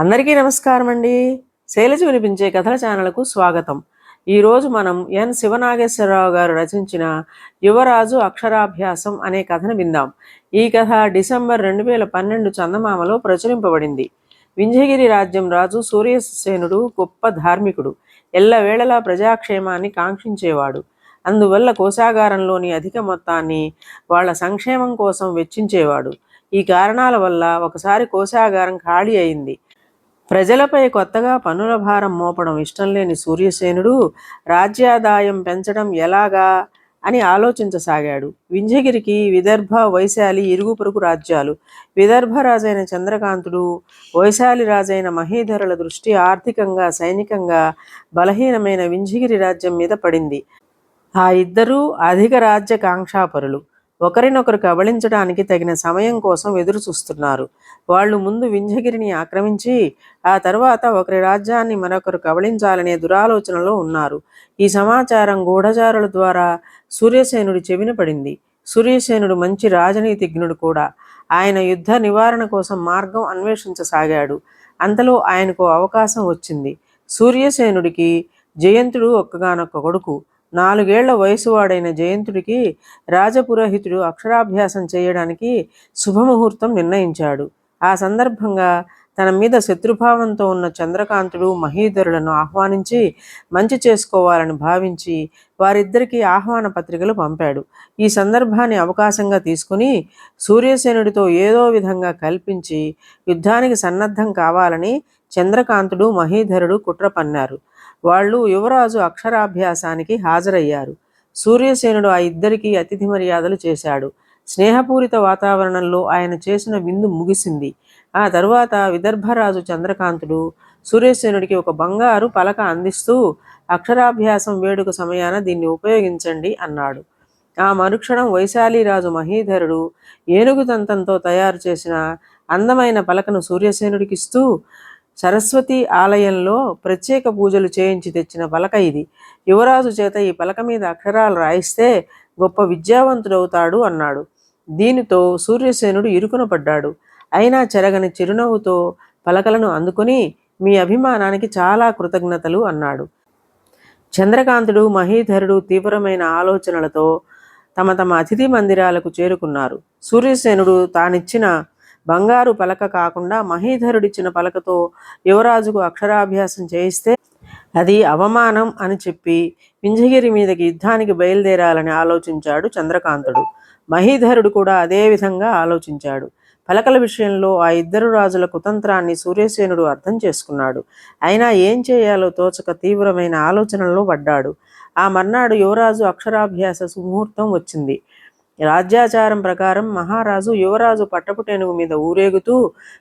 అందరికీ నమస్కారం అండి. శైలజ వినిపించే కథల ఛానల్కు స్వాగతం. ఈరోజు మనం ఎన్ శివనాగేశ్వరరావు గారు రచించిన యువరాజు అక్షరాభ్యాసం అనే కథను విందాం. ఈ కథ డిసెంబర్ రెండు వేల పన్నెండు చందమామలో ప్రచురింపబడింది. వింజగిరి రాజ్యం రాజు సూర్యసేనుడు గొప్ప ధార్మికుడు. ఎల్లవేళలా ప్రజాక్షేమాన్ని కాంక్షించేవాడు. అందువల్ల కోశాగారంలోని అధిక మొత్తాన్ని వాళ్ళ సంక్షేమం కోసం వెచ్చించేవాడు. ఈ కారణాల వల్ల ఒకసారి కోశాగారం ఖాళీ అయింది. ప్రజలపై కొత్తగా పనుల భారం మోపడం ఇష్టం లేని సూర్యసేనుడు రాజ్యాదాయం పెంచడం ఎలాగా అని ఆలోచించసాగాడు. వింజగిరికి విదర్భ వైశాలి ఇరుగు పొరుగు రాజ్యాలు. విదర్భ రాజైన చంద్రకాంతుడు వైశాలి రాజైన మహీధరుల దృష్టి ఆర్థికంగా సైనికంగా బలహీనమైన వింజగిరి రాజ్యం మీద పడింది. ఆ ఇద్దరూ అధిక రాజ్య కాంక్షాపరులు. ఒకరినొకరు కబళించడానికి తగిన సమయం కోసం ఎదురు చూస్తున్నారు వాళ్ళు ముందు వింధ్యగిరిని ఆక్రమించి ఆ తర్వాత ఒకరి రాజ్యాన్ని మరొకరు కబళించాలనే దురాలోచనలో ఉన్నారు. ఈ సమాచారం గూఢచారుల ద్వారా సూర్యసేనుడి చెవిన పడింది. సూర్యసేనుడు మంచి రాజనీతిజ్ఞుడు కూడా. ఆయన యుద్ధ నివారణ కోసం మార్గం అన్వేషించసాగాడు. అంతలో ఆయనకు అవకాశం వచ్చింది. సూర్యసేనుడికి జయంతుడు ఒక్కగానొక్క కొడుకు. నాలుగేళ్ళ వయసువాడైన జయంతుడికి రాజపురోహితుడు అక్షరాభ్యాసం చేయడానికి శుభముహూర్తం నిర్ణయించాడు. ఆ సందర్భంగా తన మీద శత్రుభావంతో ఉన్న చంద్రకాంతుడు మహీధరులను ఆహ్వానించి మంచి చేసుకోవాలని భావించి వారిద్దరికీ ఆహ్వాన పత్రికలు పంపాడు. ఈ సందర్భాన్ని అవకాశంగా తీసుకుని సూర్యసేనుడితో ఏదో విధంగా కల్పించి యుద్ధానికి సన్నద్ధం కావాలని చంద్రకాంతుడు మహీధరుడు కుట్ర పన్నారు. వాళ్ళు యువరాజు అక్షరాభ్యాసానికి హాజరయ్యారు. సూర్యసేనుడు ఆ ఇద్దరికీ అతిథి మర్యాదలు చేశాడు. స్నేహపూరిత వాతావరణంలో ఆయన చేసిన విందు ముగిసింది. ఆ తరువాత విదర్భరాజు చంద్రకాంతుడు సూర్యసేనుడికి ఒక బంగారు పలక అందిస్తూ అక్షరాభ్యాసం వేడుక సమయాన దీన్ని ఉపయోగించండి అన్నాడు. ఆ మరుక్షణం వైశాలిరాజు మహీధరుడు ఏనుగు దంతంతో తయారు చేసిన అందమైన పలకను సూర్యసేనుడికిస్తూ సరస్వతి ఆలయంలో ప్రత్యేక పూజలు చేయించి తెచ్చిన పలక ఇది. యువరాజు చేత ఈ పలక మీద అక్షరాలు రాయిస్తే గొప్ప విద్యావంతుడవుతాడు అన్నాడు. దీనితో సూర్యసేనుడు ఇరుకున పడ్డాడు. అయినా చెరగని చిరునవ్వుతో పలకలను అందుకొని మీ అభిమానానికి చాలా కృతజ్ఞతలు అన్నాడు. చంద్రకాంతుడు మహీధరుడు తీవ్రమైన ఆలోచనలతో తమ తమ అతిథి మందిరాలకు చేరుకున్నారు. సూర్యసేనుడు తానిచ్చిన బంగారు పలక కాకుండా మహీధరుడిచ్చిన పలకతో యువరాజుకు అక్షరాభ్యాసం చేయిస్తే అది అవమానం అని చెప్పి వింజగిరి మీదకి యుద్ధానికి బయలుదేరాలని ఆలోచించాడు చంద్రకాంతుడు. మహీధరుడు కూడా అదే విధంగా ఆలోచించాడు. పలకల విషయంలో ఆ ఇద్దరు రాజుల కుతంత్రాన్ని సూర్యసేనుడు అర్థం చేసుకున్నాడు. అయినా ఏం చేయాలో తోచక తీవ్రమైన ఆలోచనలో పడ్డాడు. ఆ మర్నాడు యువరాజు అక్షరాభ్యాస సుముహూర్తం వచ్చింది. రాజ్యాచారం ప్రకారం మహారాజు యువరాజు పట్టపుటేనుగు మీద ఊరేగుతూ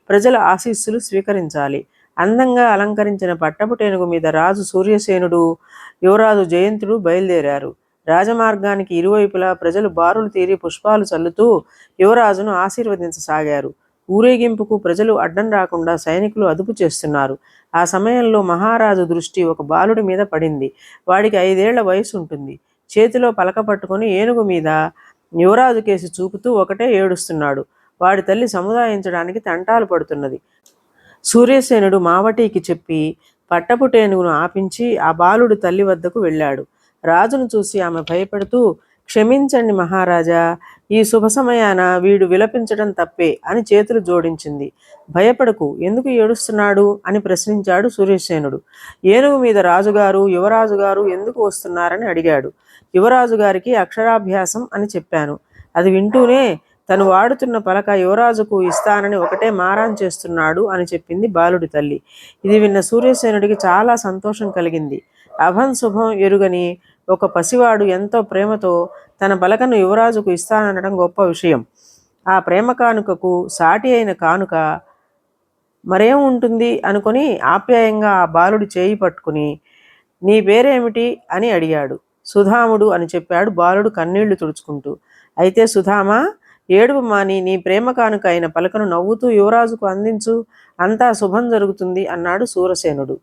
ప్రజల ఆశీస్సులు స్వీకరించాలి. అందంగా అలంకరించిన పట్టపుటేనుగు మీద రాజు సూర్యసేనుడు యువరాజు జయంతుడు బయలుదేరారు. రాజమార్గానికి ఇరువైపులా ప్రజలు బారులు తీరి పుష్పాలు చల్లుతూ యువరాజును ఆశీర్వదించసాగారు. ఊరేగింపుకు ప్రజలు అడ్డం రాకుండా సైనికులు అదుపు చేస్తున్నారు. ఆ సమయంలో మహారాజు దృష్టి ఒక బాలుడి మీద పడింది. వాడికి ఐదేళ్ళ వయసు ఉంటుంది చేతిలో పలక పట్టుకొని ఏనుగు మీద యువరాజు కేసి చూపుతూ ఒకటే ఏడుస్తున్నాడు. వాడి తల్లి సముదాయించడానికి తంటాలు పడుతున్నది. సూర్యసేనుడు మావటికి చెప్పి పట్టపుటేనుగును ఆపించి ఆ బాలుడు తల్లి వద్దకు వెళ్ళాడు. రాజును చూసి ఆమె భయపడుతూ క్షమించండి మహారాజా ఈ శుభ సమయాన వీడు విలపించడం తప్పే అని చేతులు జోడించింది. భయపడకు ఎందుకు ఏడుస్తున్నాడు అని ప్రశ్నించాడు సూర్యసేనుడు. ఏనుగు మీద రాజుగారు యువరాజుగారు ఎందుకు వస్తున్నారని అడిగాడు. యువరాజు గారికి అక్షరాభ్యాసం అని చెప్పాను. అది వింటూనే తను వాడుతున్న పలక యువరాజుకు ఇస్తానని ఒకటే మారాన్ చేస్తున్నాడు అని చెప్పింది బాలుడి తల్లి. ఇది విన్న సూర్యసేనుడికి చాలా సంతోషం కలిగింది. అభం శుభం ఎరుగని ఒక పసివాడు ఎంతో ప్రేమతో తన పలకను యువరాజుకు ఇస్తానడం గొప్ప విషయం. ఆ ప్రేమ కానుకకు సాటి అయిన కానుక మరేం ఉంటుంది అనుకొని ఆప్యాయంగా ఆ బాలుడు చేయి పట్టుకుని నీ పేరేమిటి? అని అడిగాడు. సుధాముడు అని చెప్పాడు బాలుడు కన్నీళ్ళు తుడుచుకుంటూ. అయితే సుధామా ఏడుపు మాని నీ ప్రేమ కానుక అయిన పలకను నవ్వుతూ యువరాజుకు అందించు. అంతా శుభం జరుగుతుంది అన్నాడు సూరసేనుడు.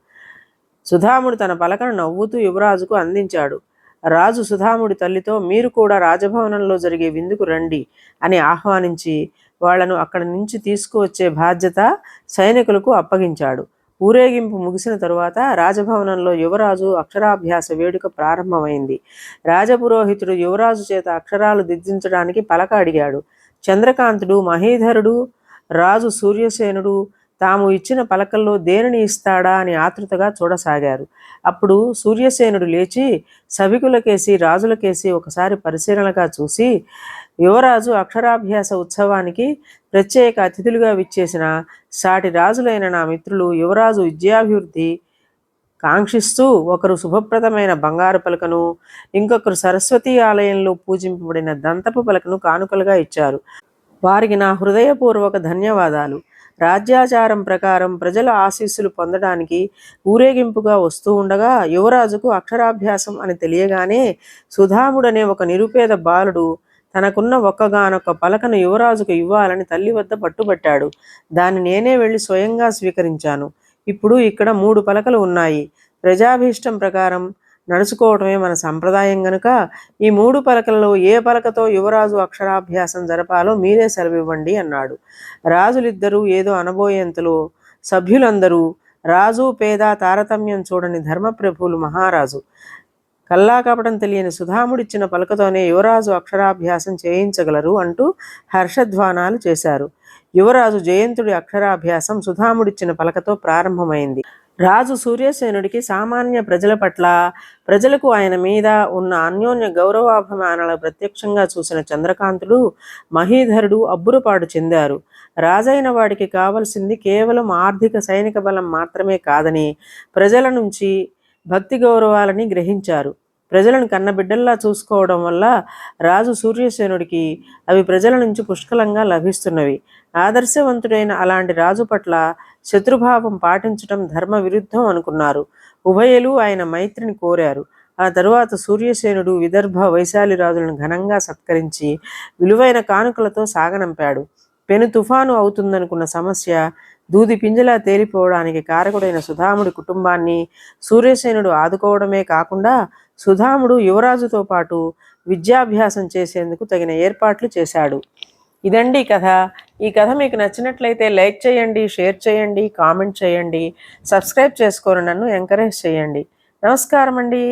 సుధాముడు తన పలకను నవ్వుతూ యువరాజుకు అందించాడు. రాజు సుధాముడి తల్లితో మీరు కూడా రాజభవనంలో జరిగే విందుకు రండి అని ఆహ్వానించి వాళ్ళను అక్కడి నుంచి తీసుకువచ్చే బాధ్యత సైనికులకు అప్పగించాడు. ఊరేగింపు ముగిసిన తరువాత రాజభవనంలో యువరాజు అక్షరాభ్యాస వేడుక ప్రారంభమైంది. రాజపురోహితుడు యువరాజు చేత అక్షరాలు దిద్దించడానికి పలక అడిగాడు. చంద్రకాంతుడు మహీధరుడు రాజు సూర్యసేనుడు తాము ఇచ్చిన పలకల్లో దేనిని ఇస్తాడా అని ఆతృతగా చూడసాగారు. అప్పుడు సూర్యసేనుడు లేచి సభికులకేసి రాజులకేసి ఒకసారి పరిశీలనగా చూసి యువరాజు అక్షరాభ్యాస ఉత్సవానికి ప్రత్యేక అతిథులుగా విచ్చేసిన సాటి రాజులైన నా మిత్రులు యువరాజు విద్యాభివృద్ధి కాంక్షిస్తూ ఒకరు శుభప్రదమైన బంగారు పలకను ఇంకొకరు సరస్వతి ఆలయంలో పూజింపబడిన దంతపు పలకను కానుకలుగా ఇచ్చారు. వారికి నా హృదయపూర్వక ధన్యవాదాలు. రాజ్యాచారం ప్రకారం ప్రజల ఆశీస్సులు పొందడానికి ఊరేగింపుగా వస్తూ ఉండగా యువరాజుకు అక్షరాభ్యాసం అని తెలియగానే సుధాముడనే ఒక నిరుపేద బాలుడు తనకున్న ఒక్కగానొక్క పలకను యువరాజుకు ఇవ్వాలని తల్లి వద్ద పట్టుబట్టాడు. దాన్ని నేనే వెళ్ళి స్వయంగా స్వీకరించాను. ఇప్పుడు ఇక్కడ మూడు పలకలు ఉన్నాయి. ప్రజాభీష్టం ప్రకారం నడుచుకోవటమే మన సంప్రదాయం గనుక. ఈ మూడు పలకలలో ఏ పలకతో యువరాజు అక్షరాభ్యాసం జరపాలో మీరే సెలవివ్వండి అన్నాడు. రాజులిద్దరూ ఏదో అనబోయేంతలో సభ్యులందరూ రాజు పేద తారతమ్యం చూడని ధర్మప్రభువులు మహారాజు. కల్లాకపటం తెలియని సుధాముడిచ్చిన పలకతోనే యువరాజు అక్షరాభ్యాసం చేయించగలరు అంటూ హర్షధ్వానాలు చేశారు. యువరాజు జయంతుడి అక్షరాభ్యాసం సుధాముడిచ్చిన పలకతో ప్రారంభమైంది. రాజు సూర్యసేనుడికి సామాన్య ప్రజల పట్ల ప్రజలకు ఆయన మీద ఉన్న అన్యోన్య గౌరవాభిమానాలు ప్రత్యక్షంగా చూసిన చంద్రకాంతుడు మహీధరుడు అబ్బురపాటు చెందారు. రాజైన వాడికి కావలసింది కేవలం ఆర్థిక సైనిక బలం మాత్రమే కాదని ప్రజల నుంచి భక్తి గౌరవాలని గ్రహించారు. ప్రజలను కన్నబిడ్డల్లా చూసుకోవడం వల్ల రాజు సూర్యసేనుడికి అవి ప్రజల నుంచి పుష్కలంగా లభిస్తున్నవి. ఆదర్శవంతుడైన అలాంటి రాజు పట్ల శత్రుభావం పాటించడం ధర్మ విరుద్ధం అనుకున్నారు. ఉభయలు ఆయన మైత్రిని కోరారు. ఆ తరువాత సూర్యసేనుడు విదర్భ వైశాలి రాజులను ఘనంగా సత్కరించి విలువైన కానుకలతో సాగనంపాడు. పెను తుఫాను అవుతుందనుకున్న సమస్య దూది పింజలా తేలిపోవడానికి కారకుడైన సుధాముడి కుటుంబాన్ని సూర్యసేనుడు ఆదుకోవడమే కాకుండా సుధాముడు యువరాజుతో పాటు విద్యాభ్యాసం చేసేందుకు తగిన ఏర్పాట్లు చేశాడు. ఇదండి కథ. ఈ కథ మీకు నచ్చినట్లయితే లైక్ చేయండి షేర్ చేయండి కామెంట్ చేయండి సబ్స్క్రైబ్ చేసుకొని నన్ను ఎంకరేజ్ చేయండి. నమస్కారం అండి